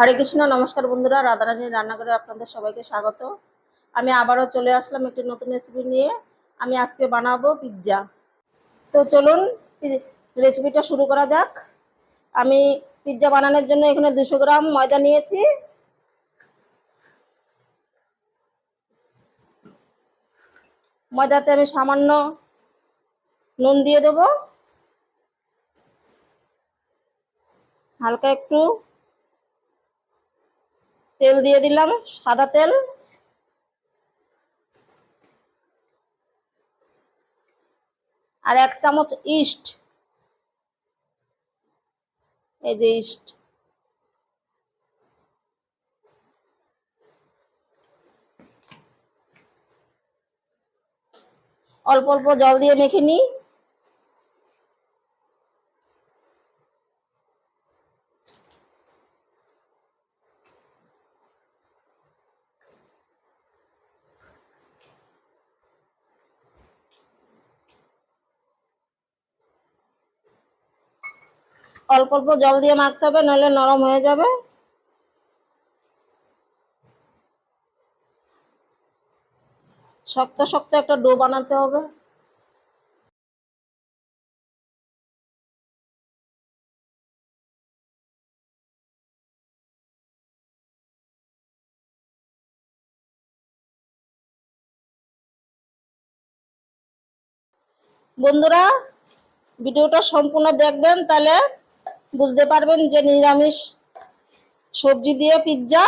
হরে কৃষ্ণ, নমস্কার বন্ধুরা রাধারানীর রান্নাঘরে আপনাদের সবাইকে স্বাগত। আমি আবারও চলে আসলাম একটি নতুন রেসিপি নিয়ে। আমি আজকে বানাবো পিৎজা তো চলুন রেসিপিটা শুরু করা যাক। আমি পিৎজা বানানোর জন্য এখানে দুশো গ্রাম ময়দা নিয়েছি। ময়দাতে আমি সামান্য নুন দিয়ে দেবো। হালকা একটু তেল দিয়ে দিলাম, সাদা তেল। আর এক চামচ ইস্ট। এই যে ইস্ট। অল্প অল্প জল দিয়ে মেখে নিই। অল্প অল্প জল দিয়ে মাখতে হবে, নইলে নরম হয়ে যাবে। শক্ত শক্ত একটা ডো বানাতে হবে। বন্ধুরা, ভিডিওটা সম্পূর্ণ দেখবেন, তাহলে বুঝতে পারবেন যে নিরামিষ সবজি দিয়ে পিৎজা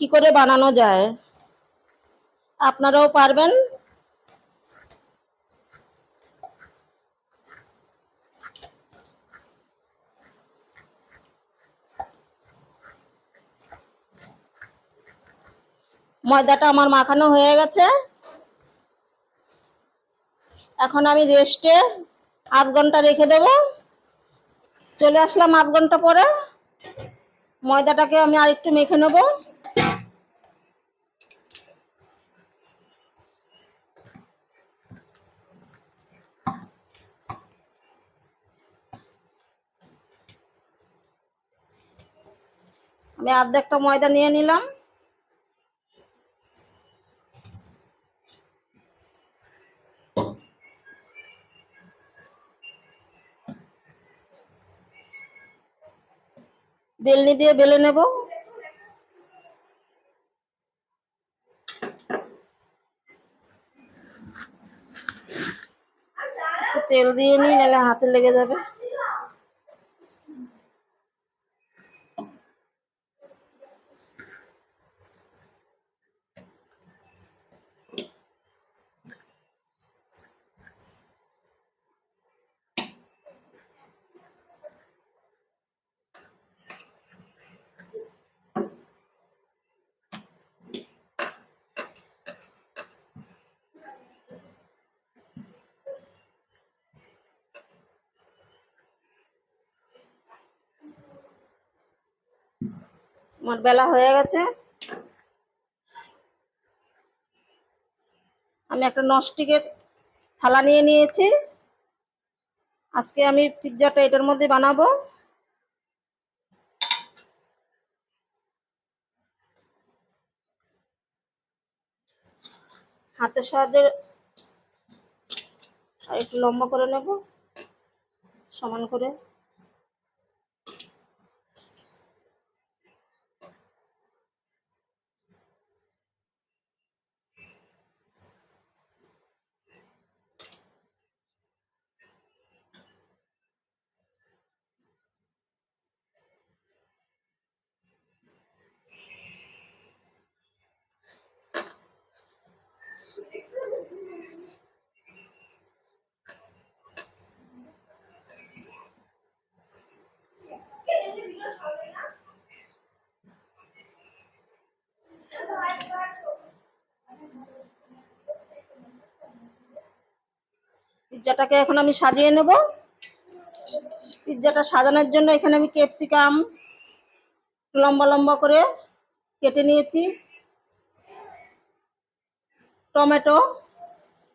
কি করে বানানো যায়। আপনারাও পারবেন। ময়দাটা আমার মাখানো হয়ে গেছে। এখন আমি রেস্টে আধ ঘণ্টা রেখে দেব। চলে আসলাম আধ ঘণ্টা পরে। ময়দাটাকে আমি আরেকটু মেখে নেব। আমি অর্ধেকটা ময়দা নিয়ে নিলাম। বেলনি দিয়ে বেলে নেব। তেল দিয়ে নিই নাহলে হাতে লেগে যাবে। আমার বেলা হয়ে গেছে। আমি একটা নস্টিকের থালা নিয়ে নিয়েছি। আজকে আমি পিৎজাটা এটার মধ্যে বানাবো। হাতের সাহায্যে আর একটু লম্বা করে নেব। সমান করে। পিৎজাটাকে এখন আমি সাজিয়ে নেব। পিৎজাটা সাজানোর জন্য এখানে আমি ক্যাপসিকাম লম্বা লম্বা করে কেটে নিয়েছি। টমেটো,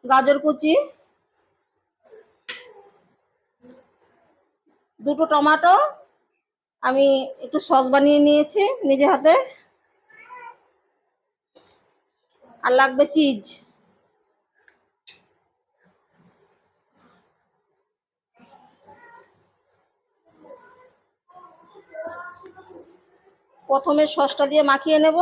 গাজর কুচি, দুটো টমেটো আমি একটু সস বানিয়ে নিয়েছি নিজে হাতে। আর লাগবে চিজ। প্রথমে সসটা দিয়ে মাখিয়ে নেব।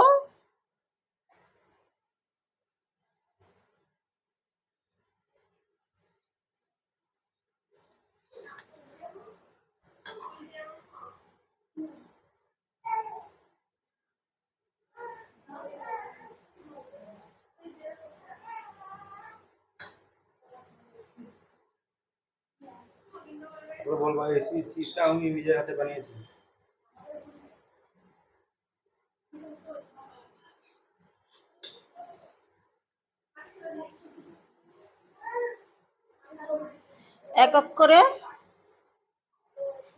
বলব চিজটা আমি নিজের হাতে বানিয়েছি এক এক করে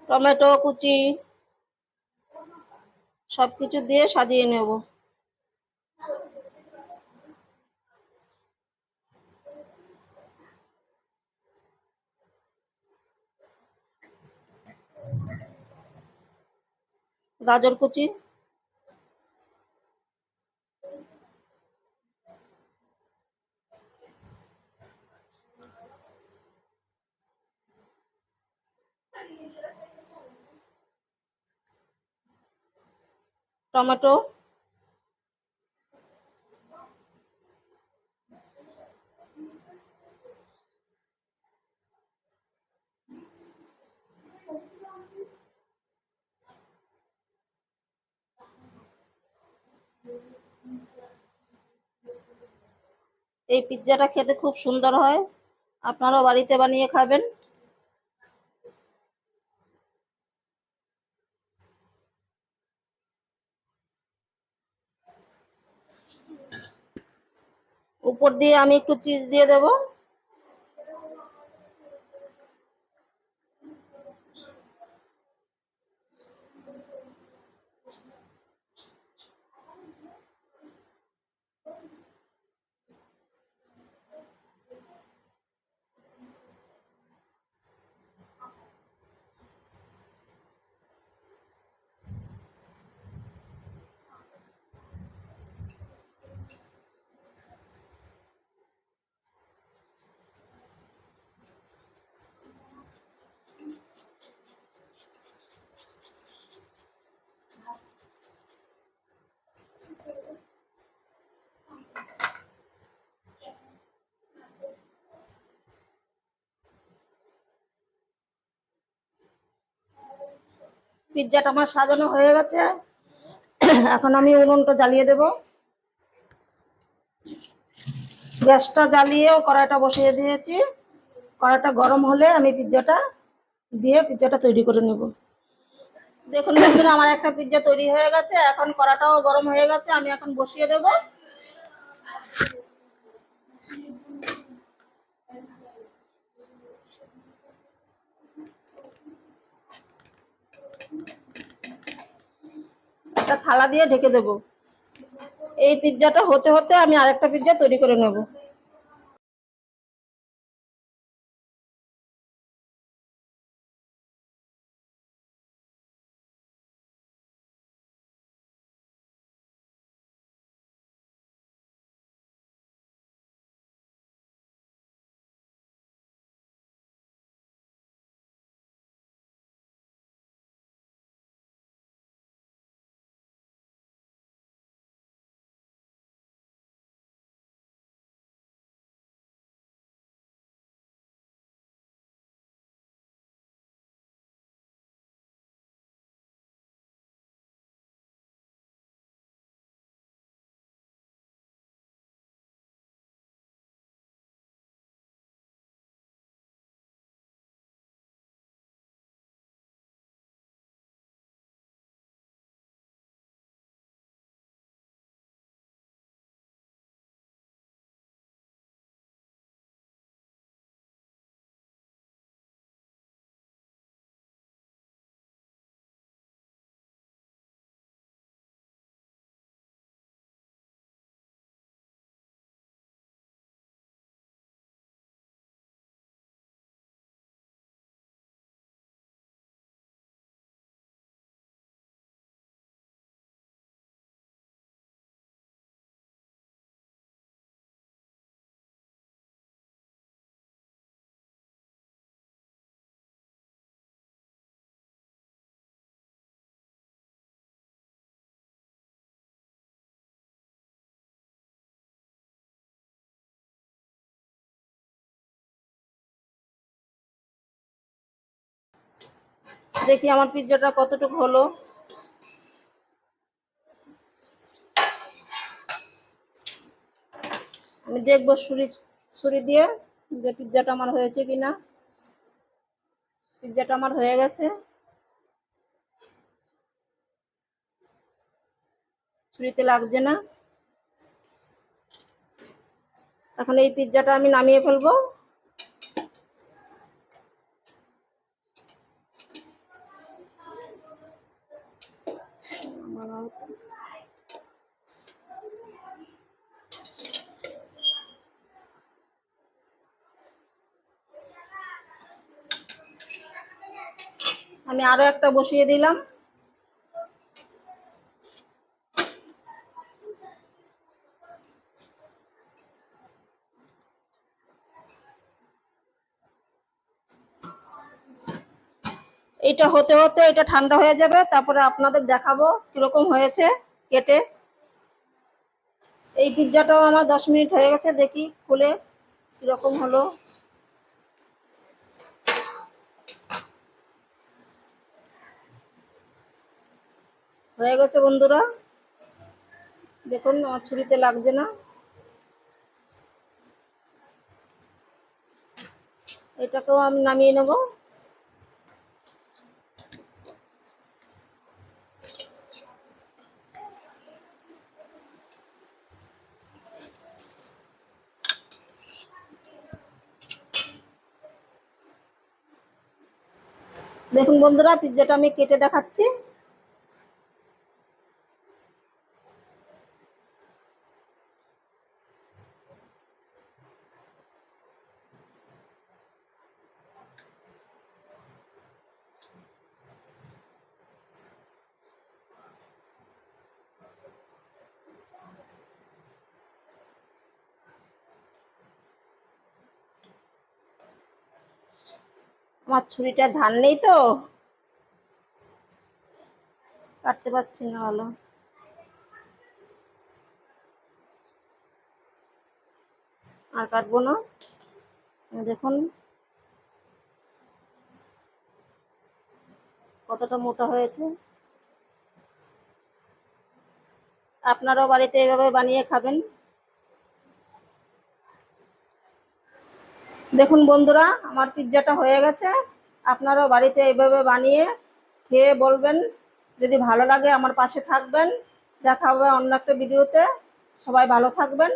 টমেটো কুচি সব কিছু দিয়ে সাজিয়ে নেব। গাজর কুচি। টমেটো। এই পিৎজাটা খেতে খুব সুন্দর হয়। আপনারাও বাড়িতে বানিয়ে খাবেন। উপর দিয়ে আমি একটু চিজ দিয়ে দেব। পিৎজাটা আমার সাজানো হয়ে গেছে। এখন আমি উনুনটা জ্বালিয়ে দেব। গ্যাসটা জ্বালিয়েও কড়াইটা বসিয়ে দিয়েছি। কড়াইটা গরম হলে আমি পিৎজাটা দিয়ে পিজ্জাটা তৈরি করে নেব। দেখুন আমার একটা পিজ্জা তৈরি হয়ে গেছে। এখন কড়াটাও গরম হয়ে গেছে। আমি এখন বসিয়ে দেব। একটা থালা দিয়ে ঢেকে দেবো। এই পিৎজাটা হতে হতে আমি আরেকটা পিৎজা তৈরি করে নেব। দেখি আমার পিৎজাটা কতটুকু হলো। আমি দেখব ছুরি ছুরি দিয়ে যে পিৎজাটা আমার হয়েছে কিনা। পিৎজাটা আমার হয়ে গেছে। ছুরিতে লাগছে না। এখন এই পিৎজাটা আমি নামিয়ে ফেলব। আমি আরও একটা বসিয়ে দিলাম। এটা হতে হতে এটা ঠান্ডা হয়ে যাবে, তারপরে আপনাদের দেখাবো কীরকম হয়েছে কেটে। এই পিৎজাটাও আমার দশ মিনিট হয়ে গেছে, দেখি খুলে কীরকম হলো। হয়ে গেছে বন্ধুরা। দেখুন, আমার ছুরিতে লাগছে না। এটাকেও আমি নামিয়ে নেব। দেখুন বন্ধুরা পিৎজাটা আমি কেটে দেখাচ্ছি। আমার ছুরিটা ধান নেই তো। কাটতে পারছি না ভালো। আর কাটবো না। দেখুন। কতটা মোটা হয়েছে। আপনারাও বাড়িতে এভাবে বানিয়ে খাবেন। দেখুন বন্ধুরা, আমার পিৎজাটা হয়ে গেছে। আপনারাও বাড়িতে এভাবে বানিয়ে খেয়ে বলবেন, যদি ভালো লাগে আমার পাশে থাকবেন। দেখা হবে অন্য একটা ভিডিওতে। সবাই ভালো থাকবেন।